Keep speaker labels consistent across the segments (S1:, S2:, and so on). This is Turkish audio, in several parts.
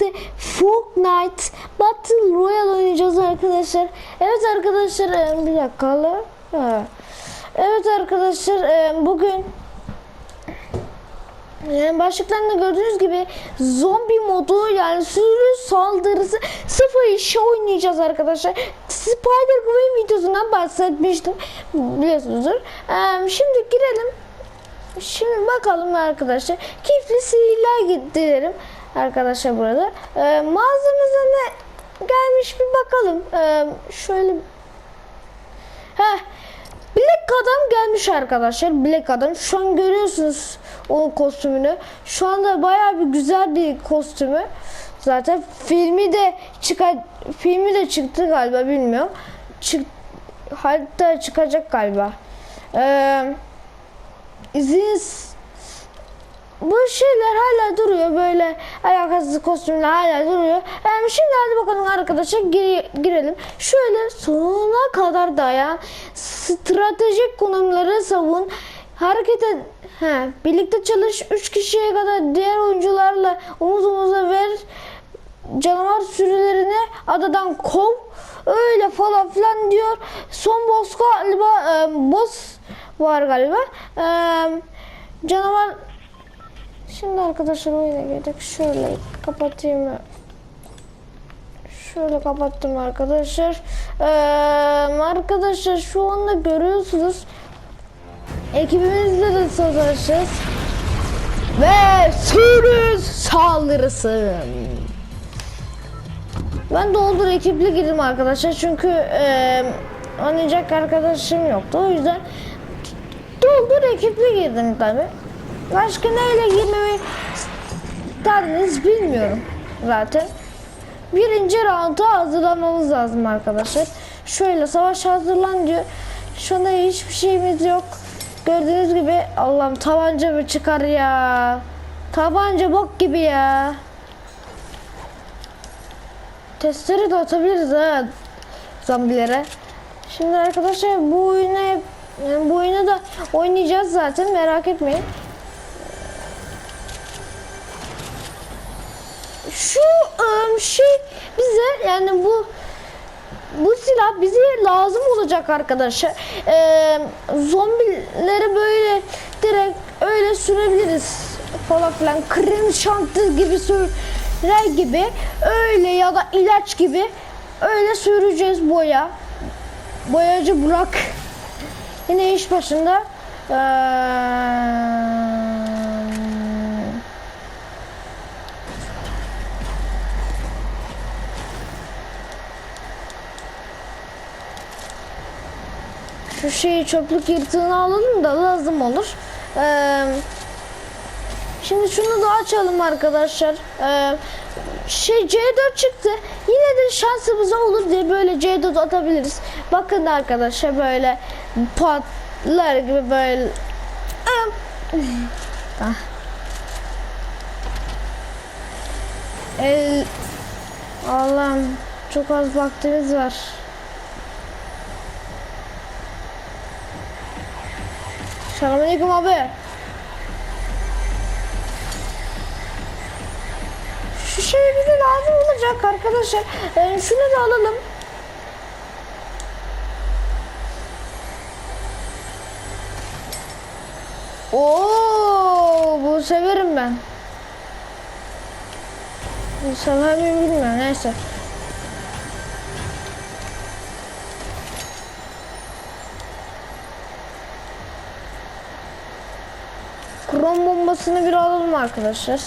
S1: birlikte Fortnite Battle Royale oynayacağız arkadaşlar. Evet arkadaşlar e, bir dakika. Evet arkadaşlar e, bugün yani başlıklarında gördüğünüz gibi zombi modu yani sürü saldırısı sıfır işe oynayacağız arkadaşlar. Spider-Gwen videosundan bahsetmiştim biliyorsunuzdur. Şimdi girelim. Şimdi bakalım arkadaşlar. Keyifli sihirler gidelim arkadaşlar burada. Ee, mağazamıza ne gelmiş bir bakalım. Ee, şöyle Heh. Black Adam gelmiş arkadaşlar. Black Adam. Şu an görüyorsunuz onun kostümünü. Şu anda bayağı bir güzel bir kostümü. Zaten filmi de çıkar filmi de çıktı galiba bilmiyorum. Çık hatta çıkacak galiba. Ee, bu şeyler hala duruyor böyle alakasız kostümler hala duruyor. Yani şimdi hadi bakalım arkadaşlar gir- girelim. Şöyle sonuna kadar dayan. Stratejik konumları savun. Hareket et. He, birlikte çalış 3 kişiye kadar diğer oyuncularla omuz omuza ver. Canavar sürülerini adadan kov. Öyle falan filan diyor. Son boss galiba e, boss var galiba. E, canavar Şimdi arkadaşlar oyuna girdik. Şöyle kapatayım. Şöyle kapattım arkadaşlar. Ee, arkadaşlar şu anda görüyorsunuz. Ekibimizle de savaşacağız. Ve sürü saldırısı. Ben doldur ekiple girdim arkadaşlar. Çünkü e, oynayacak arkadaşım yoktu. O yüzden doldur ekiple girdim tabi. Başka neyle girmeyi isterdiniz bilmiyorum zaten. Birinci rounda hazırlamamız lazım arkadaşlar. Şöyle savaş hazırlan diyor. Şu anda hiçbir şeyimiz yok. Gördüğünüz gibi Allah'ım tabanca mı çıkar ya? Tabanca bok gibi ya. Testleri de atabiliriz ha zombilere. Şimdi arkadaşlar bu oyunu hep yani bu oyunu da oynayacağız zaten merak etmeyin. Şu ım, şey bize yani bu bu silah bize lazım olacak arkadaşlar. Ee, zombileri böyle direkt öyle sürebiliriz falan filan. Krem şantı gibi sürer gibi öyle ya da ilaç gibi öyle süreceğiz boya. Boyacı Burak yine iş başında. Ee, Şu şeyi çöplük yırtığını alalım da lazım olur. Ee, şimdi şunu da açalım arkadaşlar. Ee, şey C4 çıktı. Yine de şansımıza olur diye böyle C4 atabiliriz. Bakın arkadaşlar böyle patlar gibi böyle. Ah. El... Allah'ım çok az vaktimiz var. Selamünaleyküm abi. Şu şey bize lazım olacak arkadaşlar. Ee, şunu da alalım. Oo, bu severim ben. Bu sever bilmiyorum neyse. Krom bombasını bir alalım arkadaşlar.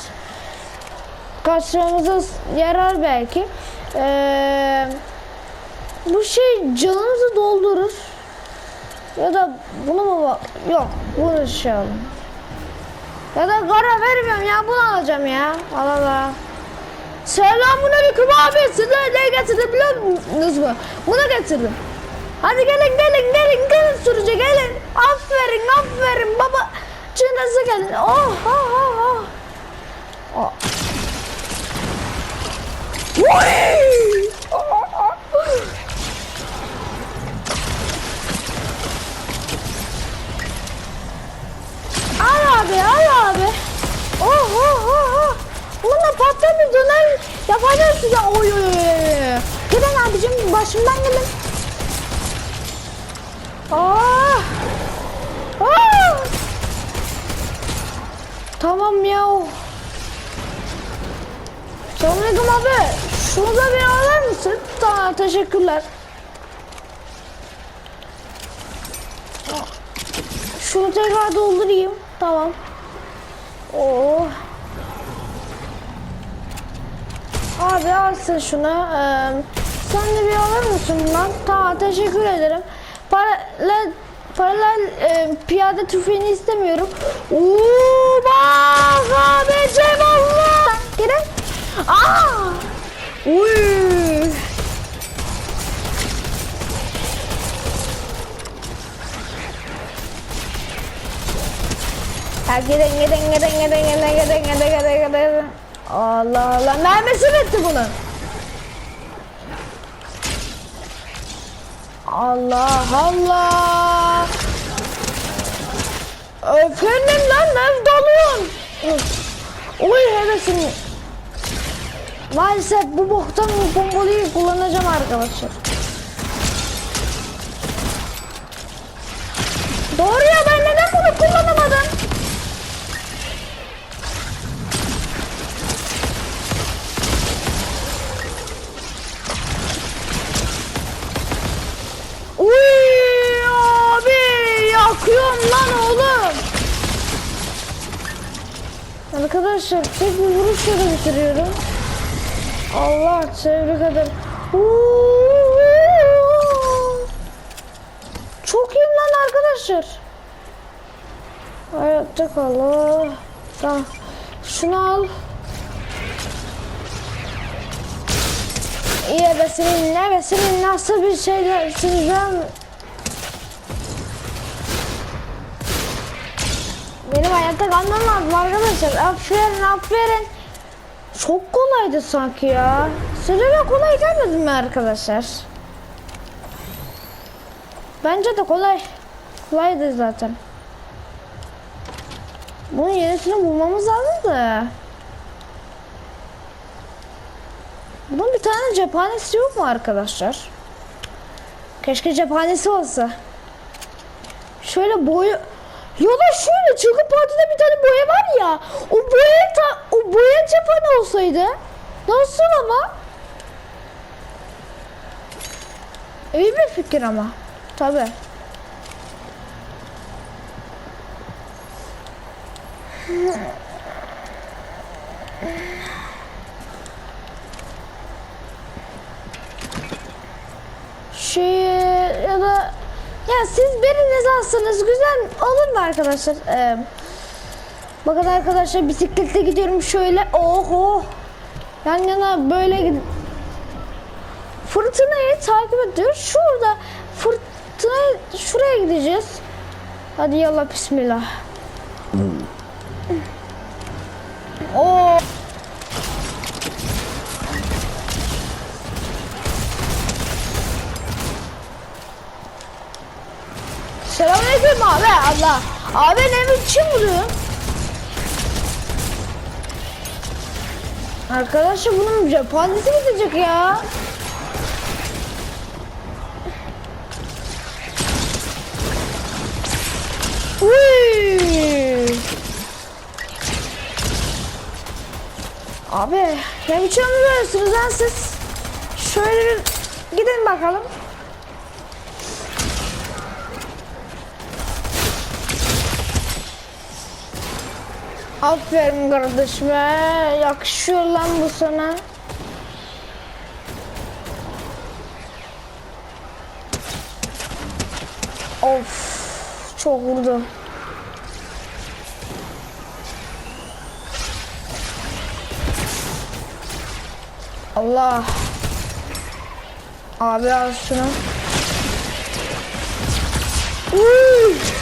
S1: Kaçmamıza yarar belki. Ee, bu şey canımızı doldurur. Ya da bunu mu bak? Yok bunu şey alalım. Ya da kara vermiyorum ya bunu alacağım ya. Al Allah. Selamun aleyküm abi. Size ne getirdim biliyor musunuz mu? Bunu getirdim. Hadi gelin gelin gelin gelin sürücü gelin. Aferin aferin baba. Cınası geldi. Oh, oh, oh, oh. oh. Al abi. Oh, oh, oh, oh. Buna patlamış döner yapacağız size. Oy, oy, oy. Gidin abicim başımdan gidin. Oh. Oh. Tamam ya. Selamünaleyküm abi. Şunu da bir alır mısın? Tamam teşekkürler. Şunu tekrar doldurayım. Tamam. Oo. Abi alsın şunu. Ee, sen de bir alır mısın bundan? Tamam teşekkür ederim. Paralel, Paralel e, piyade tüfeğini istemiyorum. Uuu bak abi cevallah. Gelin. Aa. Uy. Gidin gidin gidin gidin gidin gidin gidin gidin Allah Allah mermisi bitti bunun. Allah Allah. Efendim lan ne dalıyorsun? Oy hevesim. Maalesef bu boktan bombayı kullanacağım arkadaşlar. Doğru ya Arkadaşlar tek bir vuruşla bitiriyorum. Allah tebrik ederim. Çok iyiyim lan arkadaşlar. Hayatta kal. oh. Tamam. Şunu al. İyi be senin be senin nasıl bir şeylersin ben. Hayatta kalmam lazım arkadaşlar. Aferin aferin. Çok kolaydı sanki ya. Size de kolay gelmedi mi arkadaşlar? Bence de kolay. Kolaydı zaten. Bunun yenisini bulmamız lazım da. Bunun bir tane cephanesi yok mu arkadaşlar? Keşke cephanesi olsa. Şöyle boyu... Ya da şöyle çılgın partide bir tane boya var ya. O boya ta... o boya cephane olsaydı. Nasıl ama? İyi bir fikir ama. Tabi. Şey ya da ya siz biriniz alsanız güzel olur mu arkadaşlar? Ee, bakın arkadaşlar bisiklette gidiyorum şöyle. Oh oh. Yan yana böyle Fırtınayı takip ediyor. Şurada fırtına şuraya gideceğiz. Hadi yallah bismillah. Oo. Selamünaleyküm abi Allah. Abi ne biçim vuruyor? Arkadaşlar bunun cephanesi gidecek ya. Uy. Abi ne biçim vuruyorsunuz lan siz? Şöyle bir gidin bakalım. Aferin kardeşime. Yakışıyor lan bu sana. Of. Çok vurdu. Allah. Abi al şunu. Uy.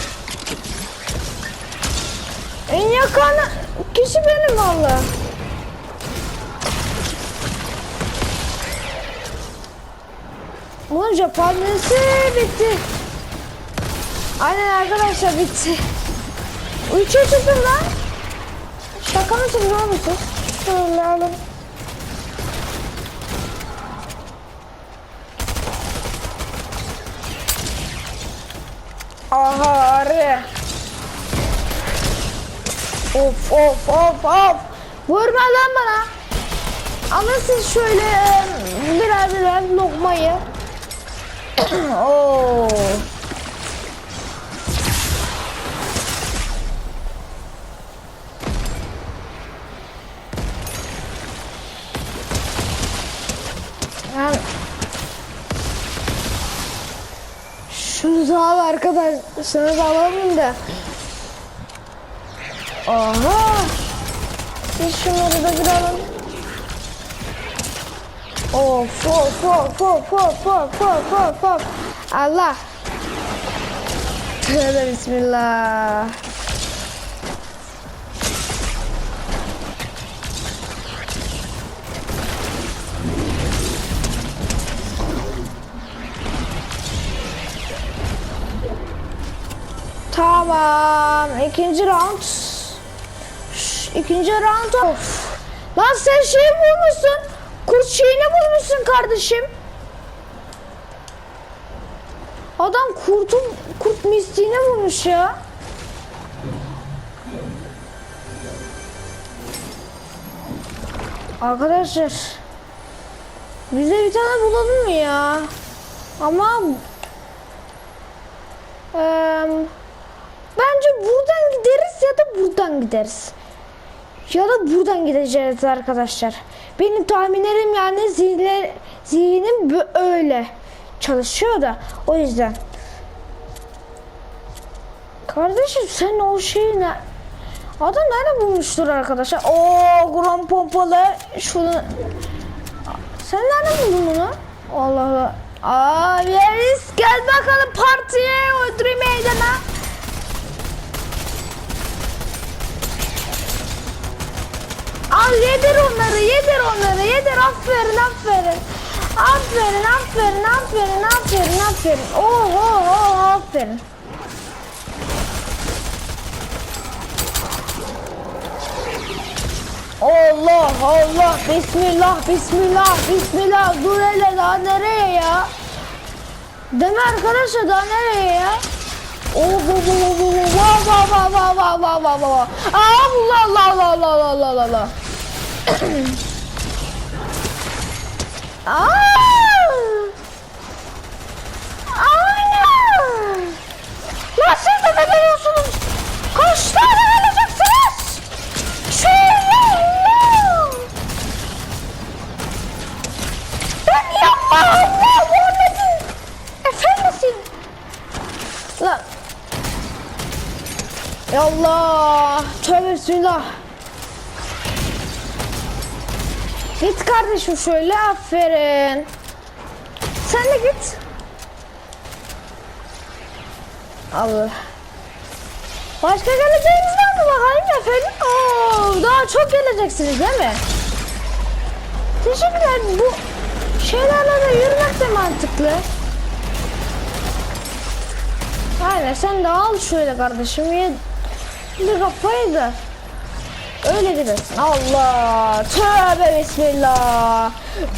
S1: En yakan kişi benim valla. Bunun Japonesi bitti. Aynen arkadaşlar bitti. Üçe çıktım lan. Şaka mısın ne olmuşsun? Şöyle alalım. Aha arı. Of of of of. Vurma lan bana. Alın siz şöyle birer birer lokmayı. Oo. Yani şunu da al arkadaş. Şunu da alalım da. Aha. Biz şunları da bir alalım. Of of of of of of of of of. Allah. Tövbe bismillah. Tamam. ikinci round. İkinci round. Of. Lan sen şey bulmuşsun. Kurt şeyini bulmuşsun kardeşim. Adam kurtun kurt mistiğini bulmuş ya. Arkadaşlar bize bir tane bulalım mı ya? Ama Eee, bence buradan gideriz ya da buradan gideriz. Ya da buradan gideceğiz arkadaşlar. Benim tahminlerim yani zihne, zihnim böyle çalışıyor da o yüzden. Kardeşim sen o şeyi ne... Adam nerede bulmuştur arkadaşlar? Oo gram pompalı şunu... Sen nerede buldun bunu? Allah Allah. Aa Yeris gel bakalım partiye öldürü meydana. Al yedir onları yedir onları yedir. Aferin aferin. Aferin aferin aferin aferin aferin. Oho oho aferin. Allah Allah. Bismillah Bismillah Bismillah. Dur hele daha nereye ya? Deme arkadaşlar? Daha nereye ya? Oh bu bu bu bu bu va va va va va va Allah Allah Allah Allah Allah Allah Allah Aa! Ana! Ya siz de geliyorsunuz? Koşlar geleceksiniz. Şöyle. Ben yapma Allah Muhammed'in efendisiyim. La. Ya Allah. Tövbe bismillah. Git kardeşim şöyle aferin Sen de git Allah Başka geleceğiniz var mı bakalım efendim? Oo, daha çok geleceksiniz değil mi? Teşekkürler. Bu şeylerle de yürümek de mantıklı. Aynen sen de al şöyle kardeşim. Bir kafayı da. Öyle gidersin. Allah. Tövbe bismillah.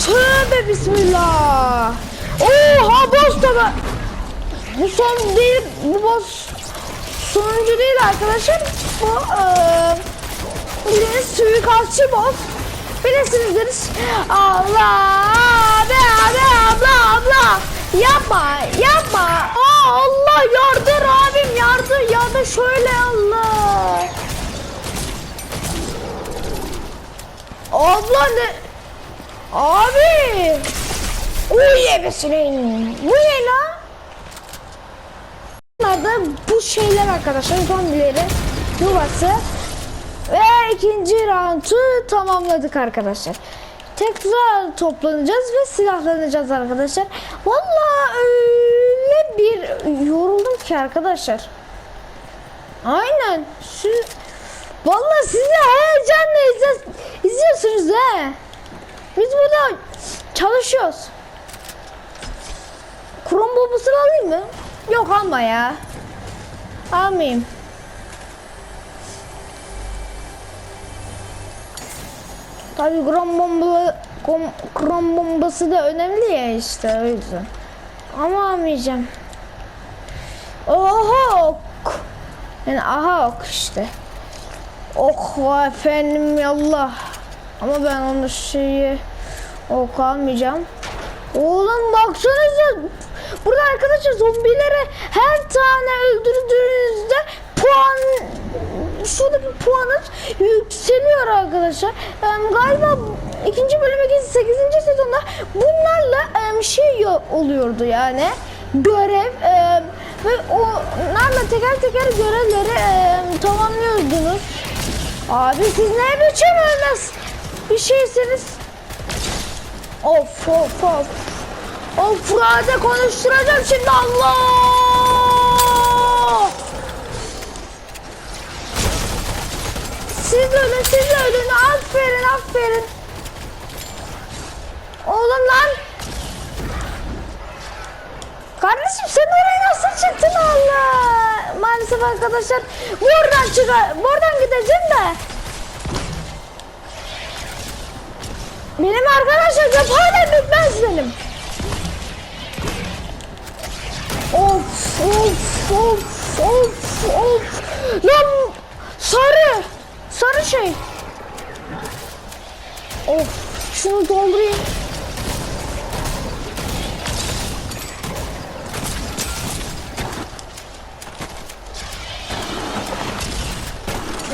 S1: Tövbe bismillah. Oha boss da ben- Bu son değil. Bu boss sonuncu değil arkadaşlar. Bu eee bildiğiniz suikastçı boss. Bilirsiniz. Allah abi abi abla abla. Yapma yapma. Aa, Allah yardır abim yardır yardır şöyle Allah. Abla ne? Abi. Uy ebesinin. Bu ne lan? Bunlar da bu şeyler arkadaşlar zombilerin yuvası. Ve ikinci roundu tamamladık arkadaşlar. Tekrar toplanacağız ve silahlanacağız arkadaşlar. Vallahi öyle bir yoruldum ki arkadaşlar. Aynen. Siz, vallahi siz de heyecanla izle, izliyorsunuz he. Biz burada çalışıyoruz. Krom bombasını alayım mı? Yok alma ya. Almayayım. Tabii krom bomba kom- krom bombası da önemli ya işte o yüzden. Ama almayacağım. Oha ok. Yani aha ok işte. Var efendim yallah. Ama ben onu şeyi ok almayacağım. Oğlum baksanıza. Burada arkadaşlar zombilere her tane öldürdüğünüzde puan şurada bir puanınız yükseliyor arkadaşlar. Em, galiba ikinci bölüme 8. sezonda bunlarla em, şey yo- oluyordu yani görev em, ve onlarla teker teker görevleri em, tamamlıyordunuz. Abi siz ne biçim ölmez bir şeysiniz. Of of of. Of Fırat'e konuşturacağım şimdi Allah. Siz ölün siz ölün aferin aferin. Oğlum lan. Kardeşim sen oraya nasıl çıktın Allah? Maalesef arkadaşlar buradan çıkar, buradan gideceğim de. Benim arkadaşlar cephanem bitmez benim. Of of of of of. Lan sarı. Sarı şey. Of şunu doldurayım.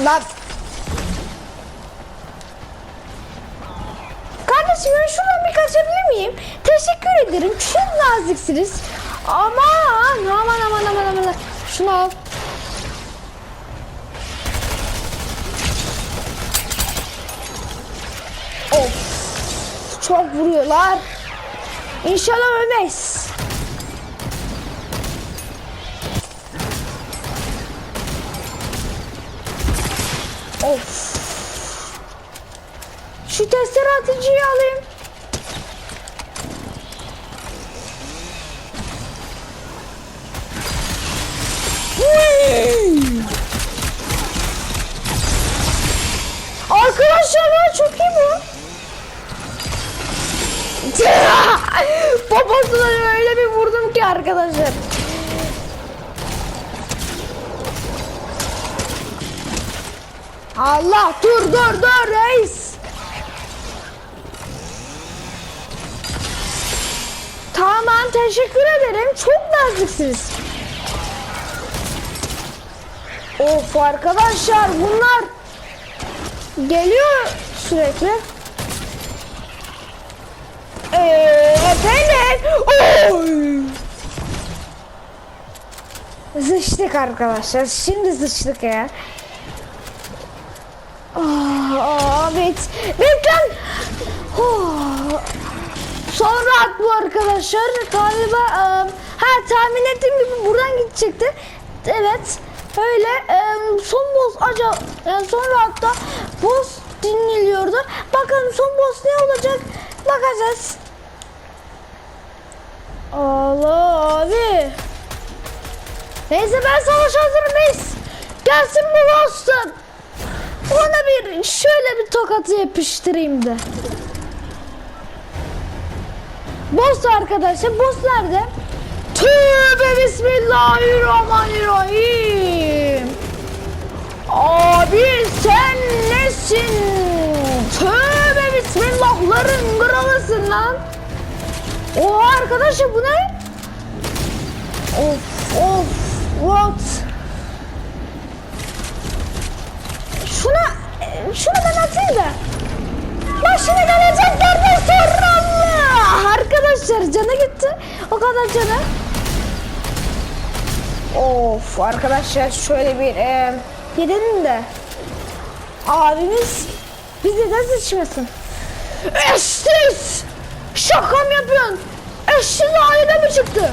S1: Lan. Kardeşim ben şuradan bir kaçabilir miyim? Teşekkür ederim. Çok naziksiniz. Aman aman aman aman aman. Şunu al. Of. Çok vuruyorlar. İnşallah ölmez. Of. Şu testere atıcıyı alayım. Arkadaşlar ya çok iyi bu. Babasına öyle bir vurdum ki arkadaşlar. Allah dur dur dur reis. Tamam teşekkür ederim. Çok naziksiniz. Of arkadaşlar bunlar geliyor sürekli. Ee, efendim. Oy! Zıçtık arkadaşlar. Şimdi zıçtık ya. Aa, evet. Beklen. Oh. Sonra bu arkadaşlar. Galiba um, ha tahmin ettiğim gibi buradan gidecekti. Evet. Öyle um, son boss acaba yani sonra hatta boss dinleniyordu. Bakalım son boss ne olacak? Bakacağız. Allah abi. Neyse ben savaş hazırım reis. Gelsin bu boss'tan. Ona bir şöyle bir tokatı yapıştırayım da. Boss arkadaşlar boss nerede? Tövbe bismillahirrahmanirrahim. Abi sen nesin? Tövbe bismillahların kralısın lan. O arkadaşım bu ne? Of of what? Şuna şunu ben atayım da. Sonra Allah. Arkadaşlar canı gitti. O kadar canı. Of arkadaşlar şöyle bir e, gidelim de. Abimiz bizi de sıçmasın. Eşsiz! Şaka mı yapıyorsun? Eşsiz aile mi çıktı?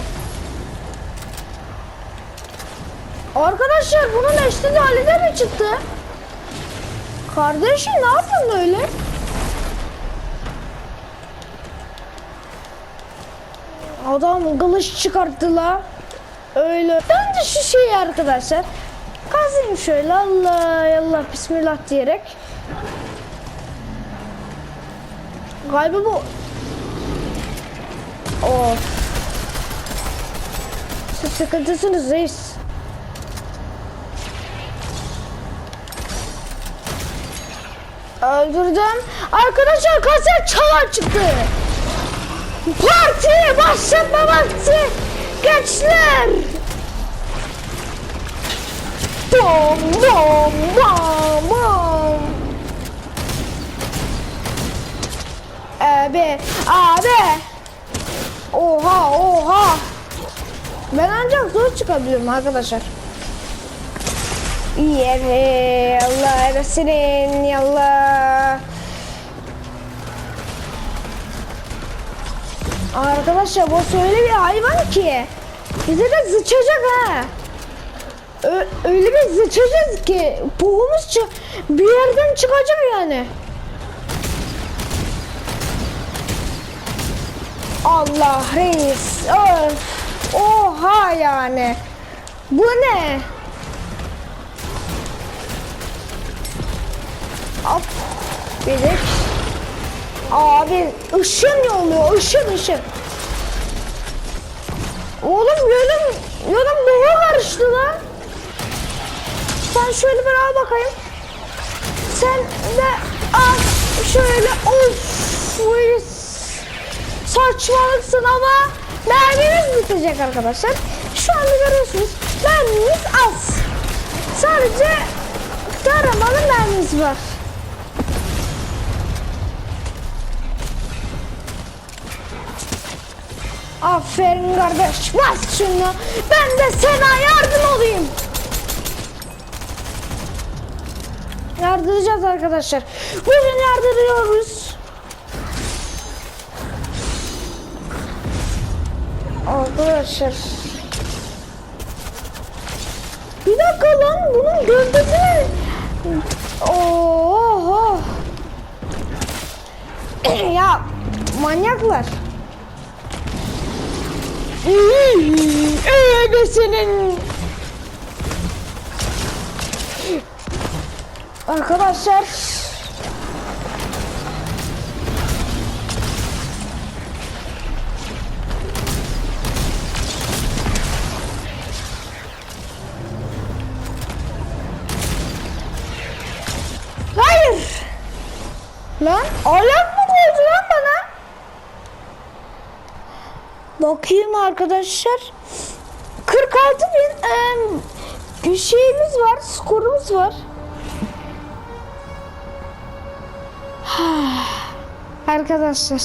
S1: Arkadaşlar bunun eşsiz halinde mi çıktı? Kardeşim ne yapıyorsun öyle? Adam kılıç çıkarttı la. Öyle. Ben de şu şeyi arkadaşlar. Kazayım şöyle Allah Allah bismillah diyerek. Galiba bu. Of. Siz sıkıntısınız reis. Öldürdüm. Arkadaşlar kaset çalar çıktı. Parti başlatma vakti. Gençler. Bom bom bom bom. Abi abi. Oha oha. Ben ancak zor çıkabiliyorum arkadaşlar. Yere Allah senin yallah. Arkadaşlar bu öyle bir hayvan ki bize de sıçacak ha. Öyle bir sıçacağız ki boğumuz bir yerden çıkacak yani. Allah reis. Öf. Oha yani. Bu ne? Hop. Bilir. Abi ışın yolluyor. ışın ışın. Oğlum yolum yolum neye karıştı lan? Sen şöyle bir al bakayım. Sen de al şöyle of. Saçmalıksın ama mermimiz bitecek arkadaşlar. Şu anda görüyorsunuz mermimiz az. Sadece taramalı mermimiz var. Aferin kardeş bas şunu. Ben de sana yardım olayım. Yardıracağız arkadaşlar. Bugün yardırıyoruz. Arkadaşlar. Bir dakika lan bunun gövdesi. Oho. ya manyaklar. Öyle senin. Arkadaşlar. Bakayım arkadaşlar. 46 bin em, bir şeyimiz var, skorumuz var. arkadaşlar.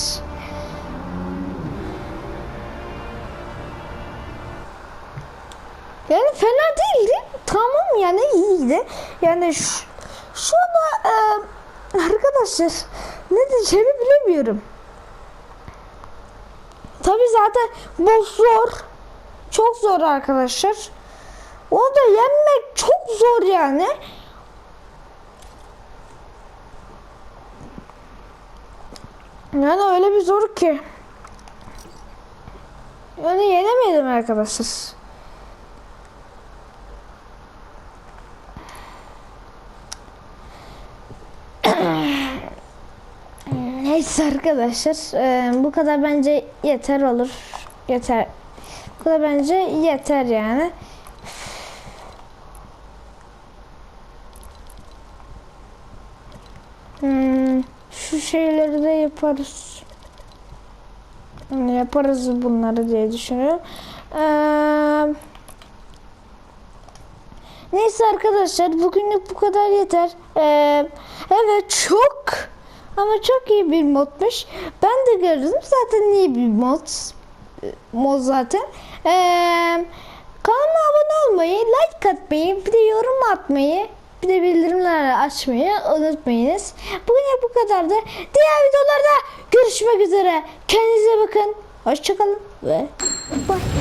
S1: Yani fena değildi. Tamam yani iyiydi. Yani şu, şu anda em, arkadaşlar ne diyeceğimi bilemiyorum. Tabi zaten bu zor. Çok zor arkadaşlar. Onu da yenmek çok zor yani. Yani öyle bir zor ki. Yani yenemedim arkadaşlar. Neyse arkadaşlar e, bu kadar bence yeter olur. Yeter. Bu kadar bence yeter yani. Hmm, şu şeyleri de yaparız. Yani yaparız bunları diye düşünüyorum. Eee Neyse arkadaşlar bugünlük bu kadar yeter. Ee, evet çok ama çok iyi bir modmuş. Ben de gördüm zaten iyi bir mod. Mod zaten. Ee, kanalıma abone olmayı, like atmayı, bir de yorum atmayı, bir de bildirimleri açmayı unutmayınız. Bugün bu kadardı. Diğer videolarda görüşmek üzere. Kendinize bakın. Hoşçakalın ve bye.